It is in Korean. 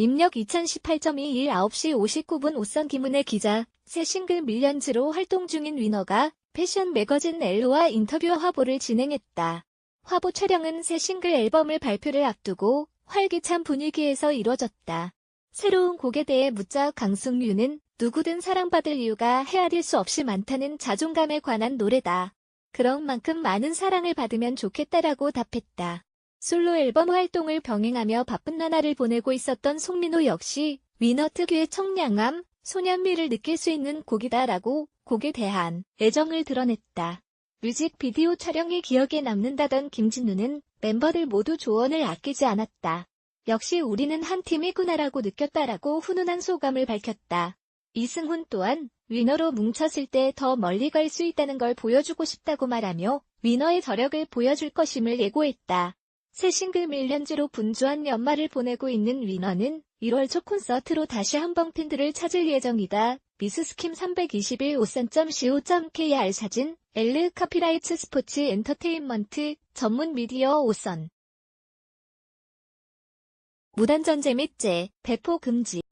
입력 2018.21 9시 59분 오선 김은혜 기자, 새 싱글 밀리언즈로 활동 중인 위너가 패션 매거진 엘로와 인터뷰 화보를 진행했다. 화보 촬영은 새 싱글 앨범을 발표를 앞두고 활기찬 분위기에서 이뤄졌다. 새로운 곡에 대해 묻자 강승규는 누구든 사랑받을 이유가 헤아릴 수 없이 많다는 자존감에 관한 노래다. 그런 만큼 많은 사랑을 받으면 좋겠다라고 답했다. 솔로 앨범 활동을 병행하며 바쁜 나날을 보내고 있었던 송민호 역시 위너 특유의 청량함, 소년미를 느낄 수 있는 곡이다라고 곡에 대한 애정을 드러냈다. 뮤직비디오 촬영이 기억에 남는다던 김진우는 멤버들 모두 조언을 아끼지 않았다. 역시 우리는 한 팀이구나라고 느꼈다라고 훈훈한 소감을 밝혔다. 이승훈 또한 위너로 뭉쳤을 때 더 멀리 갈 수 있다는 걸 보여주고 싶다고 말하며 위너의 저력을 보여줄 것임을 예고했다. 새 싱글 밀련즈로 분주한 연말을 보내고 있는 위너는 1월 초 콘서트로 다시 한번 팬들을 찾을 예정이다. 미스스킴 321 오선.co.kr 사진 엘르 카피라이츠 스포츠 엔터테인먼트 전문 미디어 오선 무단전제 및 재, 배포 금지